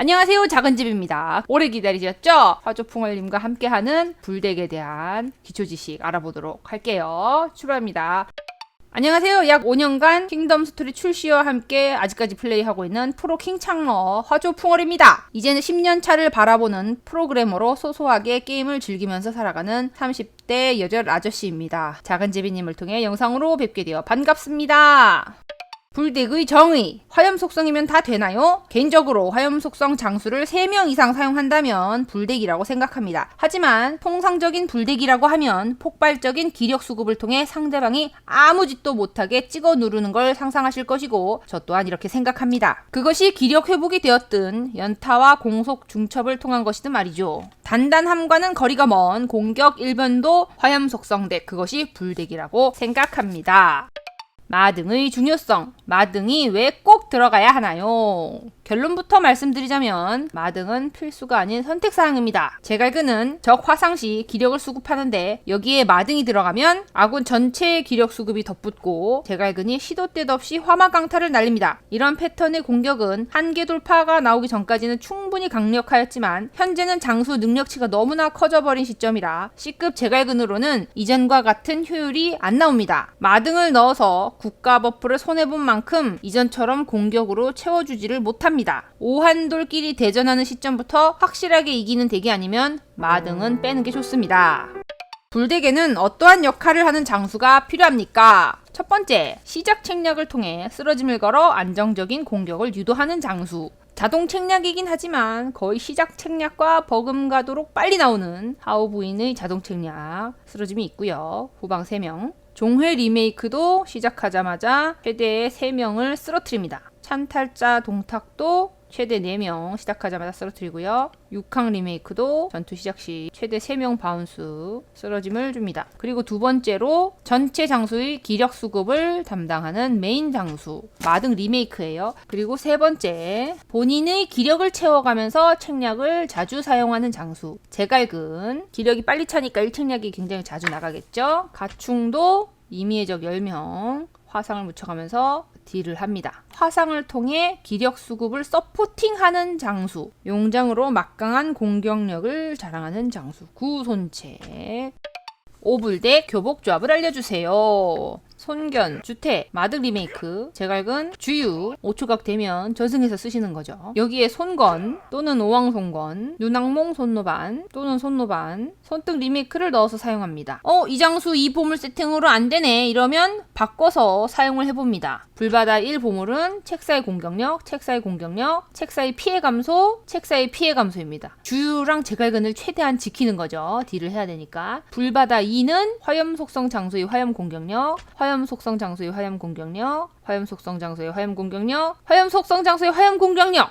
안녕하세요 작은집입니다. 오래 기다리셨죠? 화조풍월님과 함께하는 불덱에 대한 기초지식 알아보도록 할게요. 출발합니다. 안녕하세요. 약 5년간 킹덤 스토리 출시와 함께 아직까지 플레이하고 있는 프로 킹창러 화조풍월입니다. 이제는 10년 차를 바라보는 프로그래머로 소소하게 게임을 즐기면서 살아가는 30대 여절 아저씨입니다. 작은 제비님을 통해 영상으로 뵙게 되어 반갑습니다. 불덱의 정의. 화염 속성이면 다 되나요? 개인적으로 화염 속성 장수를 3명 이상 사용한다면 불덱이라고 생각합니다. 하지만 통상적인 불덱이라고 하면 폭발적인 기력 수급을 통해 상대방이 아무 짓도 못하게 찍어 누르는 걸 상상하실 것이고 저 또한 이렇게 생각합니다. 그것이 기력 회복이 되었든 연타와 공속 중첩을 통한 것이든 말이죠. 단단함과는 거리가 먼 공격 1변도 화염 속성 덱 그것이 불덱이라고 생각합니다. 마등의 중요성. 마등이 왜 꼭 들어가야 하나요? 결론부터 말씀드리자면 마등은 필수가 아닌 선택사항입니다. 제갈그는 적 화상 시 기력을 수급하는데 여기에 마등이 들어가면 아군 전체의 기력 수급이 덧붙고 제갈근이 시도 때도 없이 화막 강타를 날립니다. 이런 패턴의 공격은 한계 돌파가 나오기 전까지는 충분히 강력하였지만 현재는 장수 능력치가 너무나 커져버린 시점이라 C급 제갈근으로는 이전과 같은 효율이 안 나옵니다. 마등을 넣어서 국가 버프를 손해본 만큼 이전처럼 공격으로 채워주지를 못합니다. 오한돌끼리 대전하는 시점부터 확실하게 이기는 덱이 아니면 마등은 빼는 게 좋습니다. 불덱에는 어떠한 역할을 하는 장수가 필요합니까? 첫 번째, 시작 책략을 통해 쓰러짐을 걸어 안정적인 공격을 유도하는 장수. 자동 책략이긴 하지만 거의 시작 책략과 버금가도록 빨리 나오는 하우 부인의 자동 책략 쓰러짐이 있고요. 후방 3명. 종회 리메이크도 시작하자마자 최대 3명을 쓰러뜨립니다. 찬탈자 동탁도 최대 4명 시작하자마자 쓰러뜨리고요. 6항 리메이크도 전투 시작 시 최대 3명 바운스 쓰러짐을 줍니다. 그리고 두 번째로 전체 장수의 기력 수급을 담당하는 메인 장수 마등 리메이크예요. 그리고 세 번째 본인의 기력을 채워가면서 책략을 자주 사용하는 장수 제갈근 기력이 빨리 차니까 1책략이 굉장히 자주 나가겠죠. 가충도 이미의 적 10명 화상을 묻혀가면서 딜을 합니다. 화상을 통해 기력 수급을 서포팅하는 장수, 용장으로 막강한 공격력을 자랑하는 장수, 구손책. 오불대 교복 조합을 알려주세요. 손견, 주태, 마득 리메이크, 제갈근, 주유, 5초각 되면 저승에서 쓰시는 거죠. 여기에 손건 또는 오왕손건, 눈악몽 손노반 또는 손노반, 손등 리메이크를 넣어서 사용합니다. 어, 이 장수 이 보물 세팅으로 안 되네. 이러면 바꿔서 사용을 해봅니다. 불바다 1 보물은 책사의 공격력, 책사의 공격력, 책사의 피해 감소, 책사의 피해 감소입니다. 주유랑 제갈근을 최대한 지키는 거죠. 딜을 해야 되니까. 불바다 2는 화염 속성 장수의 화염 공격력, 화염 속성 장수의 화염 공격력, 화염 속성 장수의 화염 공격력, 화염 속성 장수의 화염 공격력.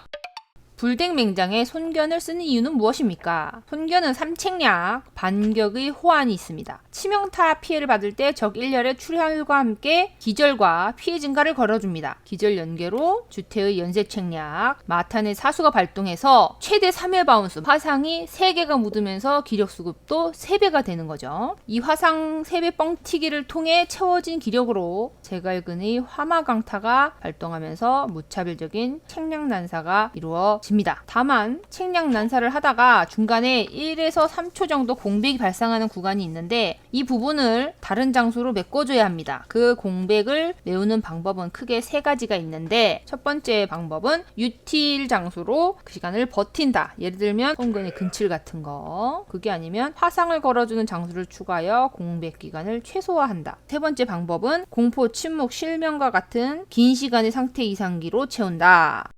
불댕 맹장에 손견을 쓰는 이유는 무엇입니까? 손견은 삼책략, 반격의 호환이 있습니다. 치명타 피해를 받을 때 적 1렬의 출혈과 함께 기절과 피해 증가를 걸어줍니다. 기절 연계로 주태의 연쇄책략, 마탄의 사수가 발동해서 최대 3회 바운스, 화상이 3개가 묻으면서 기력 수급도 3배가 되는 거죠. 이 화상 3배 뻥튀기를 통해 채워진 기력으로 제갈근의 화마강타가 발동하면서 무차별적인 책략 난사가 이루어 집니다. 다만 책략 난사를 하다가 중간에 1에서 3초 정도 공백이 발생하는 구간이 있는데 이 부분을 다른 장소로 메꿔줘야 합니다. 그 공백을 메우는 방법은 크게 세 가지가 있는데 첫 번째 방법은 유틸 장소로 그 시간을 버틴다. 예를 들면 송근의 근칠 같은 거. 그게 아니면 화상을 걸어주는 장소를 추가하여 공백 기간을 최소화한다. 세 번째 방법은 공포, 침묵, 실명과 같은 긴 시간의 상태 이상기로 채운다.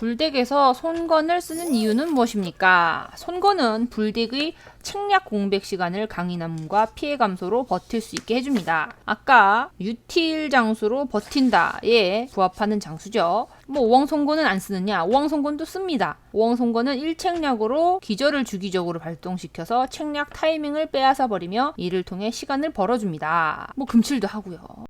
불덱에서 손건을 쓰는 이유는 무엇입니까? 손건은 불덱의 책략 공백 시간을 강인함과 피해 감소로 버틸 수 있게 해줍니다. 아까 유틸 장수로 버틴다에 부합하는 장수죠. 뭐 오왕송건은 안 쓰느냐? 오왕송건도 씁니다. 오왕송건은 1책략으로 기절을 주기적으로 발동시켜서 책략 타이밍을 빼앗아 버리며 이를 통해 시간을 벌어줍니다. 뭐 금칠도 하고요.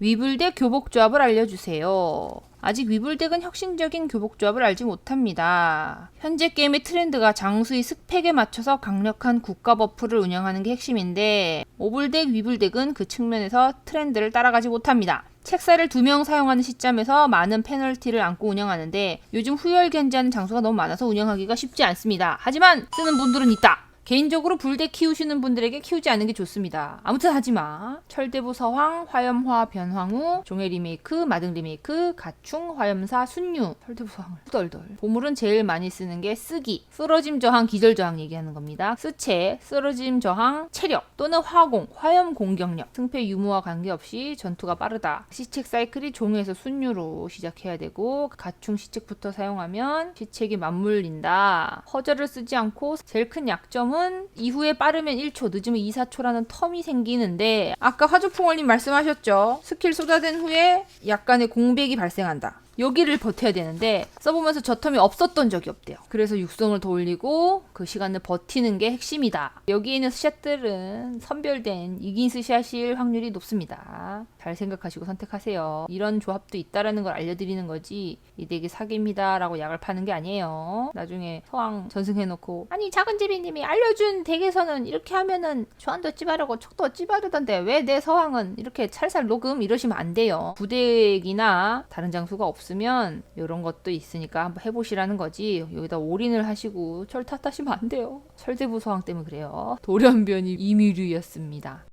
위불덱 교복 조합을 알려주세요. 아직 위불덱은 혁신적인 교복 조합을 알지 못합니다. 현재 게임의 트렌드가 장수의 스펙에 맞춰서 강력한 국가 버프를 운영하는 게 핵심인데 오불덱, 위불덱은 그 측면에서 트렌드를 따라가지 못합니다. 책사를 두 명 사용하는 시점에서 많은 페널티를 안고 운영하는데 요즘 후열 견제하는 장소가 너무 많아서 운영하기가 쉽지 않습니다. 하지만 쓰는 분들은 있다. 개인적으로 불대 키우시는 분들에게 키우지 않는 게 좋습니다. 아무튼 하지마. 철대부 서황, 화염화 변황후, 종해 리메이크, 마등 리메이크, 가충, 화염사, 순유. 철대부 서황을 후덜덜. 보물은 제일 많이 쓰는 게 쓰기, 쓰러짐 저항, 기절 저항 얘기하는 겁니다. 쓰체, 쓰러짐 저항, 체력 또는 화공, 화염 공격력. 승패 유무와 관계없이 전투가 빠르다. 시책 사이클이 종에서 순유로 시작해야 되고 가충 시책부터 사용하면 시책이 맞물린다. 허저를 쓰지 않고 제일 큰 약점은 이후에 빠르면 1초, 늦으면 2, 4초라는 텀이 생기는데 아까 화조풍월님 말씀하셨죠. 스킬 쏟아낸 후에 약간의 공백이 발생한다. 여기를 버텨야 되는데 써보면서 저 텀이 없었던 적이 없대요. 그래서 육성을 더 올리고 그 시간을 버티는 게 핵심이다. 여기 있는 스샷들은 선별된 이긴 스샷일 확률이 높습니다. 잘 생각하시고 선택하세요. 이런 조합도 있다라는 걸 알려드리는 거지 이 덱이 사기입니다라고 약을 파는 게 아니에요. 나중에 서왕 전승해놓고 아니 작은 제비님이 알려준 덱에서는 이렇게 하면은 조한도 어찌 바르고 촉도 어찌 바르던데 왜 내 서왕은 이렇게 살살 녹음 이러시면 안 돼요. 부덱이나 다른 장소가 없 으면 이런 것도 있으니까 한번 해보시라는 거지 여기다 올인을 하시고 철 탓하시면 안 돼요. 철대부 서왕 때문에 그래요. 돌연변이 이미류였습니다.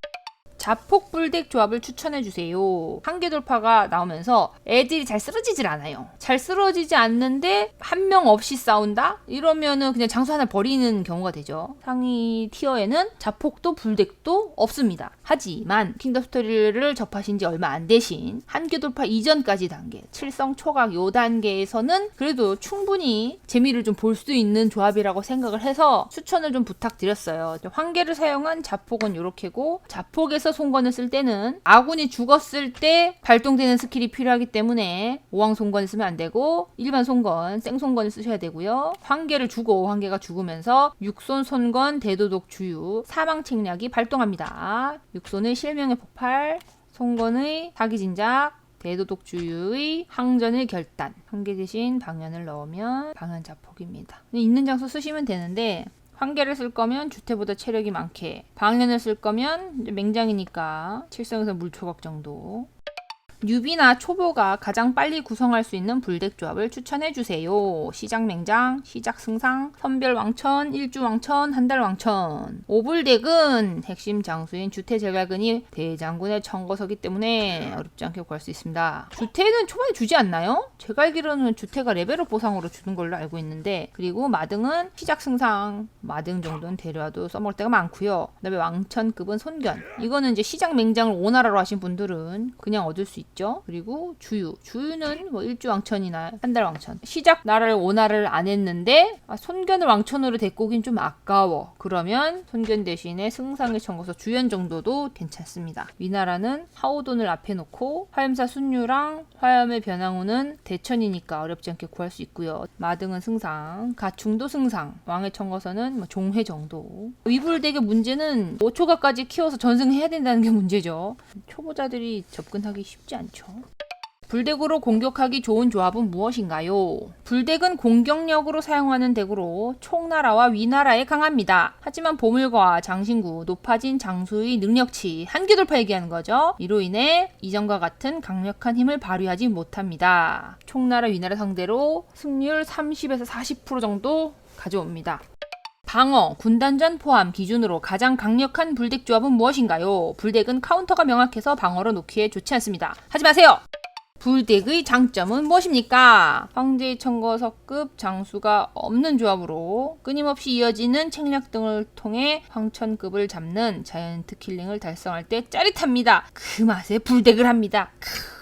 자폭 불덱 조합을 추천해 주세요. 한계 돌파가 나오면서 애들이 잘 쓰러지질 않아요. 잘 쓰러지지 않는데 한 명 없이 싸운다? 이러면은 그냥 장소 하나 버리는 경우가 되죠. 상위 티어에는 자폭도 불덱도 없습니다. 하지만 킹덤 스토리를 접하신 지 얼마 안 되신 한계 돌파 이전까지 단계, 칠성 초각 요 단계에서는 그래도 충분히 재미를 좀 볼 수 있는 조합이라고 생각을 해서 추천을 좀 부탁드렸어요. 환계를 사용한 자폭은 이렇게고 자폭에서 송건을 쓸 때는 아군이 죽었을 때 발동되는 스킬이 필요하기 때문에 오왕 송건을 쓰면 안 되고 일반 송건, 생송건을 쓰셔야 되고요. 환계를 주고 환계가 죽으면서 육손 손건 대도독 주유 사망 책략이 발동합니다. 육손의 실명의 폭발, 송건의 사기 진작, 대도독 주유의 항전의 결단 한 개 대신 방연을 넣으면 방연 자폭입니다. 있는 장소 쓰시면 되는데 한 개를 쓸 거면 주태보다 체력이 많게 방연을 쓸 거면 맹장이니까 칠성에서 물초각 정도 뉴비나 초보가 가장 빨리 구성할 수 있는 불덱 조합을 추천해 주세요. 시작 맹장, 시작 승상, 선별 왕천, 일주 왕천, 한달 왕천. 오불덱은 핵심 장수인 주태 제갈근이 대장군의 청거서기 때문에 어렵지 않게 구할 수 있습니다. 주태는 초반에 주지 않나요? 제가 알기로는 주태가 레벨업 보상으로 주는 걸로 알고 있는데 그리고 마등은 시작 승상, 마등 정도는 데려와도 써먹을 때가 많고요. 그다음에 왕천급은 손견. 이거는 이제 시작 맹장을 오나라로 하신 분들은 그냥 얻을 수 있죠. 있죠. 그리고 주유. 주유는 뭐 일주 왕천이나 한 달 왕천. 시작 나라를 오나를 안 했는데 아, 손견을 왕천으로 데리고 오긴 좀 아까워. 그러면 손견 대신에 승상의 청거서 주연 정도도 괜찮습니다. 위나라는 하오돈을 앞에 놓고 화염사 순유랑 화염의 변황후는 대천이니까 어렵지 않게 구할 수 있고요. 마등은 승상, 가충도 승상, 왕의 청거서는 뭐 종회 정도. 위불덱의 문제는 5초가까지 키워서 전승해야 된다는 게 문제죠. 초보자들이 접근하기 쉽지 않죠. 않죠. 불덱으로 공격하기 좋은 조합은 무엇인가요? 불덱은 공격력으로 사용하는 덱으로 총나라와 위나라에 강합니다. 하지만 보물과 장신구, 높아진 장수의 능력치, 한계 돌파 얘기하는 거죠. 이로 인해 이전과 같은 강력한 힘을 발휘하지 못합니다. 총나라, 위나라 상대로 승률 30에서 40% 정도 가져옵니다. 방어, 군단전 포함 기준으로 가장 강력한 불덱 조합은 무엇인가요? 불덱은 카운터가 명확해서 방어로 놓기에 좋지 않습니다. 하지 마세요! 불덱의 장점은 무엇입니까? 황제의 청거석급 장수가 없는 조합으로 끊임없이 이어지는 책략 등을 통해 황천급을 잡는 자이언트 킬링을 달성할 때 짜릿합니다. 그 맛에 불덱을 합니다. 크.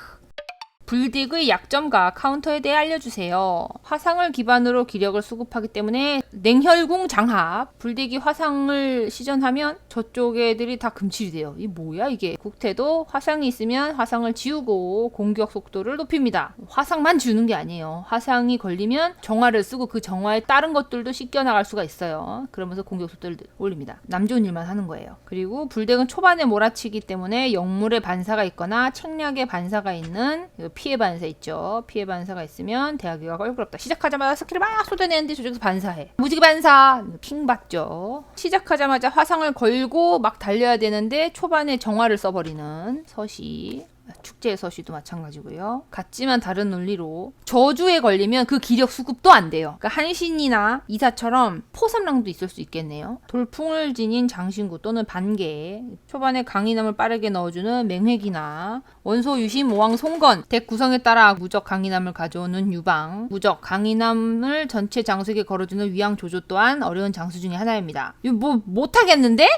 불딕의 약점과 카운터에 대해 알려주세요. 화상을 기반으로 기력을 수급하기 때문에 냉혈궁 장합, 불딕이 화상을 시전하면 저쪽 애들이 다 금칠이 돼요. 이 뭐야 이게? 국태도 화상이 있으면 화상을 지우고 공격 속도를 높입니다. 화상만 지우는 게 아니에요. 화상이 걸리면 정화를 쓰고 그 정화에 다른 것들도 씻겨 나갈 수가 있어요. 그러면서 공격 속도를 올립니다. 남 좋은 일만 하는 거예요. 그리고 불덱은 초반에 몰아치기 때문에 영물의 반사가 있거나 책략의 반사가 있는 피해 반사 있죠. 피해 반사가 있으면 대하기가 껄끄럽다. 시작하자마자 스킬을 막 쏟아내는데 저쪽에서 반사해. 무지개 반사 킹 받죠. 시작하자마자 화상을 걸고 막 달려야 되는데 초반에 정화를 써버리는 서시 축제 서시도 마찬가지고요. 같지만 다른 논리로 저주에 걸리면 그 기력 수급도 안 돼요. 그러니까 한신이나 이사처럼 포삼랑도 있을 수 있겠네요. 돌풍을 지닌 장신구 또는 반개, 초반에 강인함을 빠르게 넣어주는 맹획이나 원소 유심 오왕 송건, 덱 구성에 따라 무적 강인함을 가져오는 유방, 무적 강인함을 전체 장수에게 걸어주는 위양 조조 또한 어려운 장수 중에 하나입니다. 이거 뭐 못하겠는데?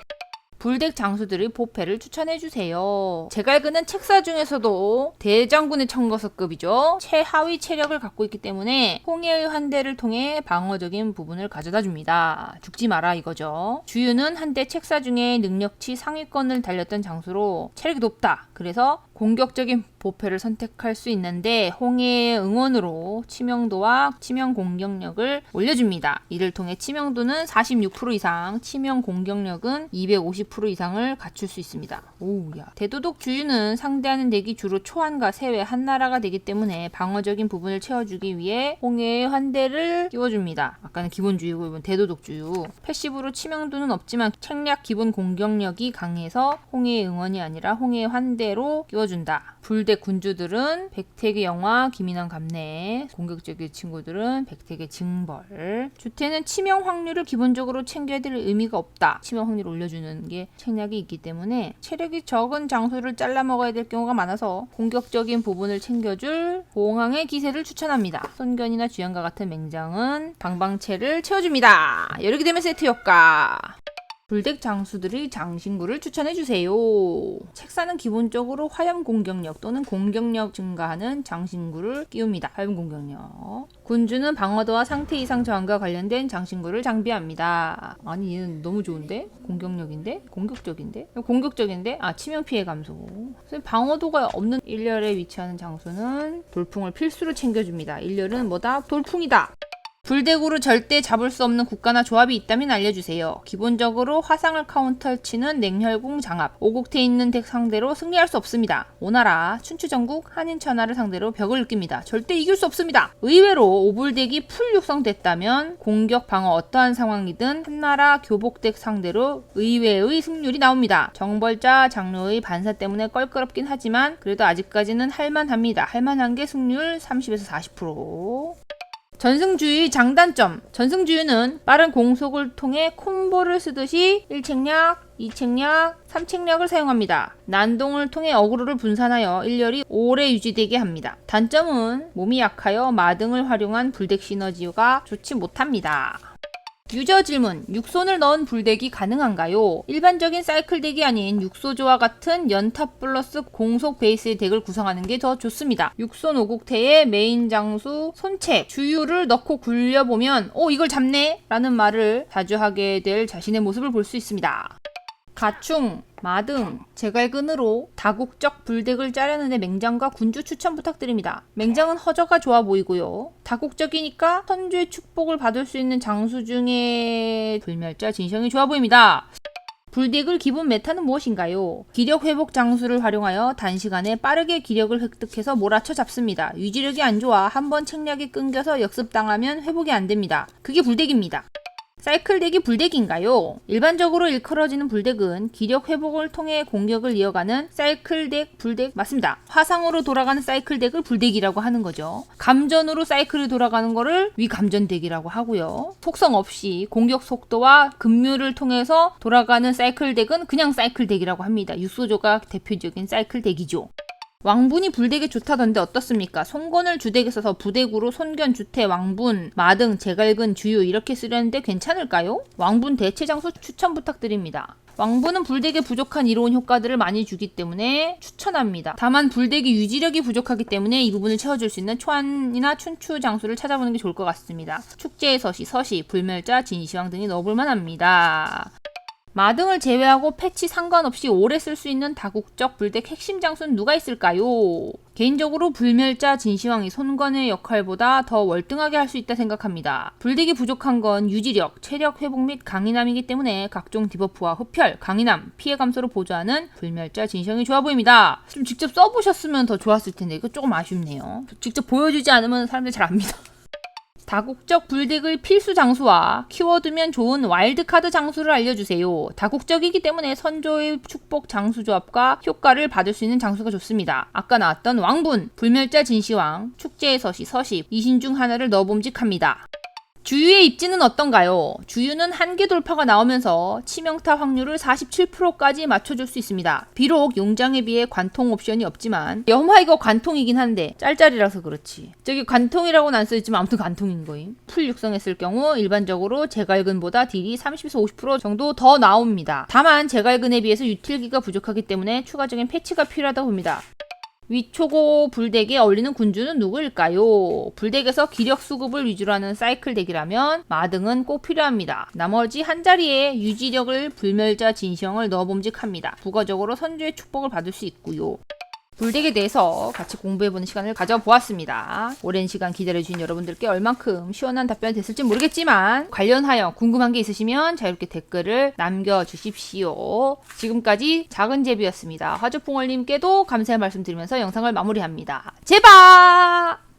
불덱 장수들의 보패를 추천해 주세요. 제갈그는 책사 중에서도 대장군의 청거서급이죠. 최하위 체력을 갖고 있기 때문에 홍해의 환대를 통해 방어적인 부분을 가져다 줍니다. 죽지 마라 이거죠. 주유는 한때 책사 중에 능력치 상위권을 달렸던 장수로 체력이 높다. 그래서 공격적인 보패를 선택할 수 있는데 홍해의 응원으로 치명도와 치명 공격력을 올려줍니다. 이를 통해 치명도는 46% 이상, 치명 공격력은 250% 이상을 갖출 수 있습니다. 오우야. 대도독 주유는 상대하는 덱이 주로 초안과 세외 한 나라가 되기 때문에 방어적인 부분을 채워주기 위해 홍해의 환대를 끼워줍니다. 아까는 기본 주유고 이번 대도독 주유. 패시브로 치명도는 없지만 책략 기본 공격력이 강해서 홍해의 응원이 아니라 홍해의 환대로 끼워준다. 불대 군주들은 백택의 영화, 기민한 감내, 공격적인 친구들은 백택의 징벌. 주태는 치명 확률을 기본적으로 챙겨야 될 의미가 없다. 치명 확률을 올려주는 게 책략이 있기 때문에 체력이 적은 장수를 잘라 먹어야 될 경우가 많아서 공격적인 부분을 챙겨줄 공항의 기세를 추천합니다. 손견이나 주연과 같은 맹장은 방방체를 채워줍니다. 이렇게 되면 세트 효과. 불덱 장수들의 장신구를 추천해 주세요. 책사는 기본적으로 화염 공격력 또는 공격력 증가하는 장신구를 끼웁니다. 화염 공격력. 군주는 방어도와 상태 이상 저항과 관련된 장신구를 장비합니다. 아니 얘는 너무 좋은데? 공격력인데? 공격적인데? 공격적인데? 아 치명 피해 감소. 방어도가 없는 일렬에 위치하는 장수는 돌풍을 필수로 챙겨줍니다. 일렬은 뭐다? 돌풍이다. 불대구로 절대 잡을 수 없는 국가나 조합이 있다면 알려주세요. 기본적으로 화상을 카운터 치는 냉혈궁 장압, 오국태 있는 덱 상대로 승리할 수 없습니다. 오나라, 춘추전국, 한인천하를 상대로 벽을 느낍니다. 절대 이길 수 없습니다. 의외로 오불덱이 풀 육성됐다면 공격 방어 어떠한 상황이든 한나라 교복덱 상대로 의외의 승률이 나옵니다. 정벌자 장로의 반사 때문에 껄끄럽긴 하지만 그래도 아직까지는 할만합니다. 할만한 게 승률 30에서 40%. 전승주의 장단점. 전승주의는 빠른 공속을 통해 콤보를 쓰듯이 1책략, 2책략, 3책략을 사용합니다. 난동을 통해 어그로를 분산하여 1열이 오래 유지되게 합니다. 단점은 몸이 약하여 마등을 활용한 불덱 시너지가 좋지 못합니다. 유저 질문. 육손을 넣은 불덱이 가능한가요? 일반적인 사이클 덱이 아닌 육소조와 같은 연타 플러스 공속 베이스의 덱을 구성하는 게 더 좋습니다. 육손 오국태의 메인 장수 손책 주유를 넣고 굴려보면 오 이걸 잡네 라는 말을 자주 하게 될 자신의 모습을 볼 수 있습니다. 가충, 마등, 제갈근으로 다국적 불덱을 짜려는데 맹장과 군주 추천 부탁드립니다. 맹장은 허저가 좋아 보이고요. 다국적이니까 선주의 축복을 받을 수 있는 장수 중에 불멸자 진성이 좋아 보입니다. 불덱을 기본 메타는 무엇인가요? 기력 회복 장수를 활용하여 단시간에 빠르게 기력을 획득해서 몰아쳐 잡습니다. 유지력이 안 좋아 한 번 책략이 끊겨서 역습당하면 회복이 안 됩니다. 그게 불덱입니다. 사이클 덱이 불덱인가요? 일반적으로 일컬어지는 불덱은 기력 회복을 통해 공격을 이어가는 사이클 덱, 불덱 맞습니다. 화상으로 돌아가는 사이클 덱을 불덱이라고 하는 거죠. 감전으로 사이클이 돌아가는 거를 위감전 덱이라고 하고요. 속성 없이 공격 속도와 급류를 통해서 돌아가는 사이클 덱은 그냥 사이클 덱이라고 합니다. 유소조가 대표적인 사이클 덱이죠. 왕분이 불덱에 좋다던데 어떻습니까? 송건을 주덱에 써서 부덱으로 손견, 주태, 왕분, 마등, 제갈근, 주유 이렇게 쓰려는데 괜찮을까요? 왕분 대체 장소 추천 부탁드립니다. 왕분은 불덱에 부족한 이로운 효과들을 많이 주기 때문에 추천합니다. 다만 불덱이 유지력이 부족하기 때문에 이 부분을 채워줄 수 있는 초안이나 춘추 장수를 찾아보는 게 좋을 것 같습니다. 축제의 서시, 서시, 불멸자, 진시황 등이 넣어볼 만합니다. 마등을 제외하고 패치 상관없이 오래 쓸 수 있는 다국적 불덱 핵심 장수는 누가 있을까요? 개인적으로 불멸자 진시황이 손건의 역할보다 더 월등하게 할 수 있다 생각합니다. 불덱이 부족한 건 유지력, 체력 회복 및 강인함이기 때문에 각종 디버프와 흡혈, 강인함, 피해 감소를 보조하는 불멸자 진시황이 좋아 보입니다. 좀 직접 써보셨으면 더 좋았을 텐데 이거 조금 아쉽네요. 직접 보여주지 않으면 사람들이 잘 안 믿어. 다국적 불덱의 필수 장수와 키워두면 좋은 와일드카드 장수를 알려주세요. 다국적이기 때문에 선조의 축복 장수 조합과 효과를 받을 수 있는 장수가 좋습니다. 아까 나왔던 왕분, 불멸자 진시황, 축제의 서시, 서십, 이신 중 하나를 넣어봄직합니다. 주유의 입지는 어떤가요? 주유는 한계 돌파가 나오면서 치명타 확률을 47%까지 맞춰줄 수 있습니다. 비록 용장에 비해 관통 옵션이 없지만 여마 이거 관통이긴 한데 짤짤이라서 그렇지. 저기 관통이라고는 안 써있지만 아무튼 관통인 거임. 풀 육성했을 경우 일반적으로 제갈근보다 딜이 30에서 50% 정도 더 나옵니다. 다만 제갈근에 비해서 유틸기가 부족하기 때문에 추가적인 패치가 필요하다 봅니다. 위초고 불덱에 어울리는 군주는 누구일까요? 불덱에서 기력 수급을 위주로 하는 사이클 덱이라면 마등은 꼭 필요합니다. 나머지 한 자리에 유지력을 불멸자 진시형을 넣어 봄직합니다. 부가적으로 선주의 축복을 받을 수 있고요. 불덱에 대해서 같이 공부해보는 시간을 가져보았습니다. 오랜 시간 기다려주신 여러분들께 얼만큼 시원한 답변이 됐을지 모르겠지만 관련하여 궁금한 게 있으시면 자유롭게 댓글을 남겨주십시오. 지금까지 작은 제비였습니다. 화조풍월님께도 감사의 말씀 드리면서 영상을 마무리합니다. 제발!